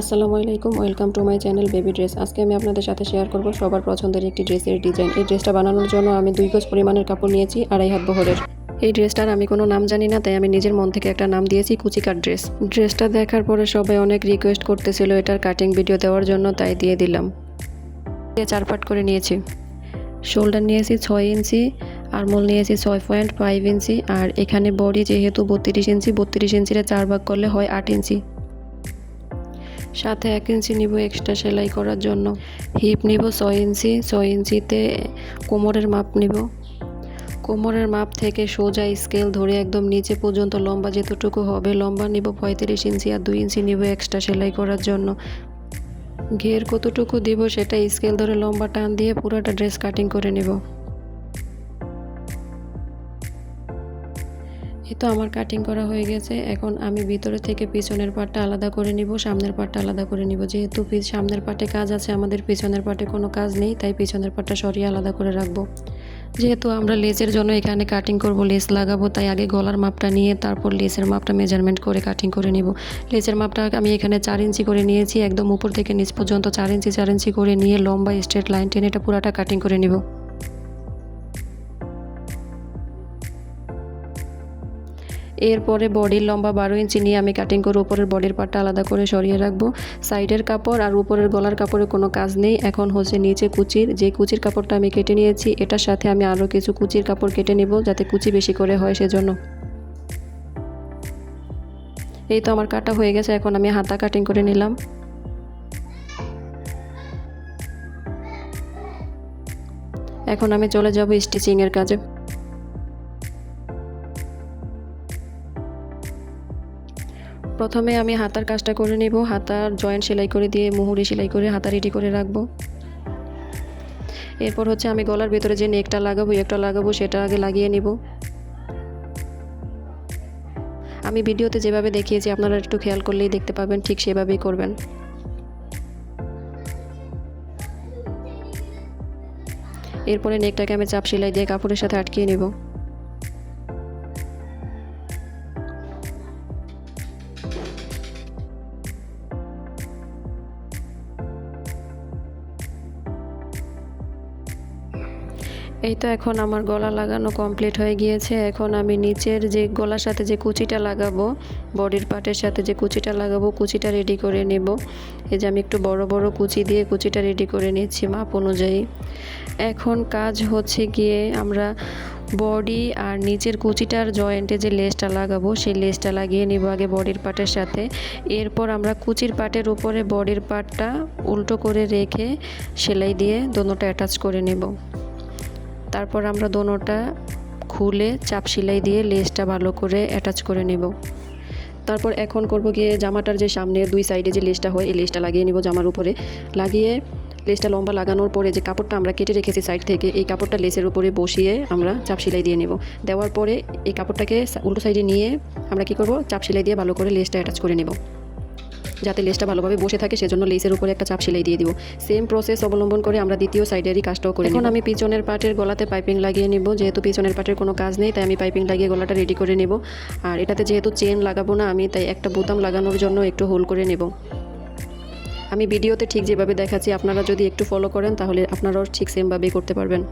আসসালামু আলাইকুম, welcome to my channel baby dress. আজকে আমি আপনাদের সাথে শেয়ার করব সবার পছন্দের একটি ড্রেসের ডিজাইন। এই ড্রেসটা বানানোর জন্য আমি দুই গজ পরিমাণের কাপড় নিয়েছি, আড়াই হাত বহরের। এই ড্রেসটার আমি কোনো নাম জানি না, তাই আমি নিজের মন থেকে একটা নাম দিয়েছি, কুচিকার ড্রেস। ড্রেসটা দেখার পরে সবাই অনেক রিকোয়েস্ট করতেছিল এটার কাটিং ভিডিও দেওয়ার জন্য, তাই দিয়ে দিলাম। দিয়ে চার পাট করে নিয়েছি। শোল্ডার নিয়েছি ছয় ইঞ্চি, আরমোল নিয়েছি ছয় পয়েন্ট ফাইভ ইঞ্চি, আর এখানে বডি যেহেতু বত্রিশ ইঞ্চি, বত্রিশ ইঞ্চিরে চার ভাগ করলে হয় আট ইঞ্চি। সাথে এক ইঞ্চি নিব এক্সট্রা সেলাই করার জন্য। হিপ নিব ছয় ইঞ্চি, ছয় ইঞ্চিতে কোমরের মাপ নিব। কোমরের মাপ থেকে সোজা স্কেল ধরে একদম নিচে পর্যন্ত লম্বা যেতটুকু হবে, লম্বা নিব পঁয়ত্রিশ ইঞ্চি আর দুই ইঞ্চি নিব এক্সট্রা সেলাই করার জন্য। ঘের কতটুকু দিব সেটা স্কেল ধরে লম্বা টান দিয়ে পুরোটা ড্রেস কাটিং করে নেব। এই তো আমার কাটিং করা হয়ে গেছে। এখন আমি ভিতরে থেকে পিছনের পাটটা আলাদা করে নিব, সামনের পাটটা আলাদা করে নিব। যেহেতু সামনের পাটে কাজ আছে, আমাদের পিছনের পাটে কোনো কাজ নেই, তাই পিছনের পাটটা সরিয়ে আলাদা করে রাখব। যেহেতু আমরা লেসের জন্য এখানে কাটিং করব লেস লাগাবো, তাই আগে গলার মাপটা নিয়ে তারপর লেসের মাপটা মেজারমেন্ট করে কাটিং করে নিব। লেসের মাপটা আমি এখানে চার ইঞ্চি করে নিয়েছি, একদম উপর থেকে নিচ পর্যন্ত চার ইঞ্চি চার ইঞ্চি করে নিয়ে লম্বা স্ট্রেট লাইন টেনে এটা পুরাটা কাটিং করে নিব। এরপরে বডির লম্বা বারো ইঞ্চি নিয়ে আমি কাটিং করে উপরের বডির পার্টটা আলাদা করে সরিয়ে রাখব। সাইডের কাপড় আর উপরের গলার কাপড়ে কোনো কাজ নেই। এখন হচ্ছে নিচে কুচির। যে কুচির কাপড়টা আমি কেটে নিয়েছি, এটার সাথে আমি আরও কিছু কুচির কাপড় কেটে নেব যাতে কুচি বেশি করে হয় সেজন্য। এই তো আমার কাটা হয়ে গেছে, এখন আমি হাতা কাটিং করে নিলাম। এখন আমি চলে যাব স্টিচিংয়ের কাজে। প্রথমে আমি হাতার কাজটা করে নিব, হাতার জয়েন্ট সেলাই করে দিয়ে মুহুরি সেলাই করে হাতা রেডি করে রাখব। এরপর হচ্ছে আমি গলার ভেতরে যে নেকটা লাগাবো একটা লাগাবো, সেটা আগে লাগিয়ে নিব। আমি ভিডিওতে যেভাবে দেখিয়েছি, আপনারা একটু খেয়াল করলেই দেখতে পাবেন, ঠিক সেভাবেই করবেন। এরপরে নেকটাকে আমি চাপ সেলাই দিয়ে কাপড়ের সাথে আটকিয়ে নিব। এই তো এখন আমার গলা লাগানো কমপ্লিট হয়ে গিয়েছে। এখন আমি নিচের যে গলার সাথে যে কুচিটা লাগাবো, বডির পার্টের সাথে যে কুচিটা লাগাবো, কুচিটা রেডি করে নেব। এই যে আমি একটু বড় বড় কুচি দিয়ে কুচিটা রেডি করে নিচ্ছি মাপ অনুযায়ী। এখন কাজ হচ্ছে গিয়ে আমরা বডি আর নিচের কুচিটার জয়েন্টে যে লেসটা লাগাবো, সেই লেসটা লাগিয়ে নিব আগে বডির পার্টের সাথে। এরপর আমরা কুচির পার্টের উপরে বডির পার্টটা উল্টো করে রেখে সেলাই দিয়ে দোনোটা অ্যাটাচ করে নেব। তারপর আমরা দোনোটা খুলে চাপ সেলাই দিয়ে লেসটা ভালো করে অ্যাটাচ করে নেব। তারপর এখন করব গিয়ে জামাটার যে সামনে দুই সাইডে যে লেসটা হয়, এই লেসটা লাগিয়ে নিব জামার উপরে। লাগিয়ে লেসটা লম্বা লাগানোর পরে যে কাপড়টা আমরা কেটে রেখেছি সাইড থেকে, এই কাপড়টা লেসের উপরে বসিয়ে আমরা চাপ সেলাই দিয়ে নেব। দেওয়ার পরে এই কাপড়টাকে উল্টো সাইডে নিয়ে আমরা কি করব? চাপ সেলাই দিয়ে ভালো করে লেসটা অ্যাটাচ করে নেব। যাতে লেসটা ভালোভাবে বসে থাকে সেজন্য লেসের উপরে একটা চাপ সেলাই দিয়ে দিব। সেম প্রসেস অবলম্বন করে আমরা দ্বিতীয় সাইডেরই কাজটাও করি এখন আমি পিছনের পার্টের গলাতে পাইপিং লাগিয়ে নিব। যেহেতু পিছনের পার্টের কোনো কাজ নেই তাই আমি পাইপিং লাগিয়ে গলাটা রেডি করে নেব। আর এটাতে যেহেতু চেন লাগাবো না আমি তাই একটা বোতাম লাগানোর জন্য একটু হোল করে নেব। আমি ভিডিওতে ঠিক যেভাবে দেখাচ্ছি আপনারা যদি একটু ফলো করেন তাহলে আপনারাও ঠিক সেমভাবেই করতে পারবেন।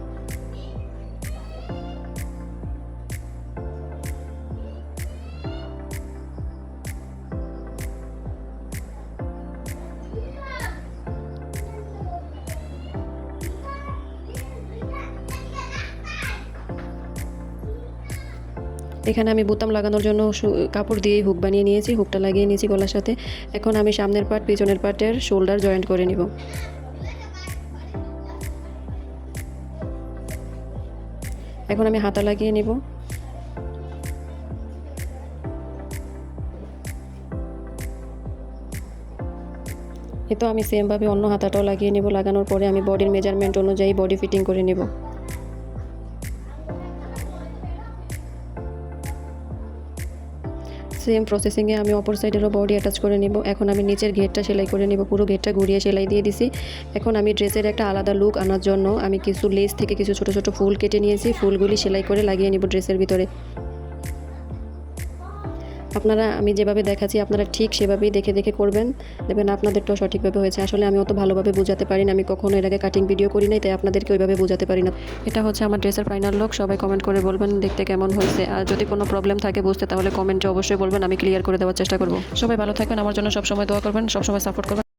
এখানে আমি বোতাম লাগানোর জন্য কাপড় দিয়েই হুক বানিয়ে নিয়েছি, হুকটা লাগিয়ে নিয়েছি গলার সাথে। এখন আমি সামনের পার্ট, পিছনের পার্টের শোল্ডার জয়েন্ট করে নিব। এখন আমি হাতা লাগিয়ে নিব। এ তো আমি সেমভাবে অন্য হাতাটাও লাগিয়ে নেব। লাগানোর পরে আমি বডির মেজারমেন্ট অনুযায়ী বডি ফিটিং করে নেব। সেম প্রসেসিংয়ে আমি অপর সাইডেরও বডি অ্যাটাচ করে নিব। এখন আমি নিচের ঘেরটা সেলাই করে নিব। পুরো ঘেরটা ঘুরিয়ে সেলাই দিয়ে দিছি। এখন আমি ড্রেসের একটা আলাদা লুক আনার জন্য আমি কিছু লেস থেকে কিছু ছোট ছোট ফুল কেটে নিয়েছি। ফুলগুলি সেলাই করে লাগিয়ে নিব ড্রেসের ভিতরে। আপনারা, আমি যেভাবে দেখাচ্ছি, আপনারা ঠিক সেভাবেই দেখে দেখে করবেন। দেখবেন আপনাদেরটাও সঠিকভাবে হয়েছে। আসলে আমি অত ভালোভাবে বোঝাতে পারি না। আমি কখনো এর আগে কাটিং ভিডিও করি নাই, তাই আপনাদেরকে ওইভাবে বোঝাতে পারি না। এটা হচ্ছে আমার ড্রেসের ফাইনাল লোক সবাই কমেন্ট করে বলবেন দেখতে কেমন হয়েছে। আর যদি কোনো প্রবলেম থাকে বুঝতে, তাহলে কমেন্টে অবশ্যই বলবেন। আমি ক্লিয়ার করে দেওয়ার চেষ্টা করব। সবাই ভালো থাকবেন। আমার জন্য সবসময় দোয়া করবেন। সবসময় সাপোর্ট করবেন।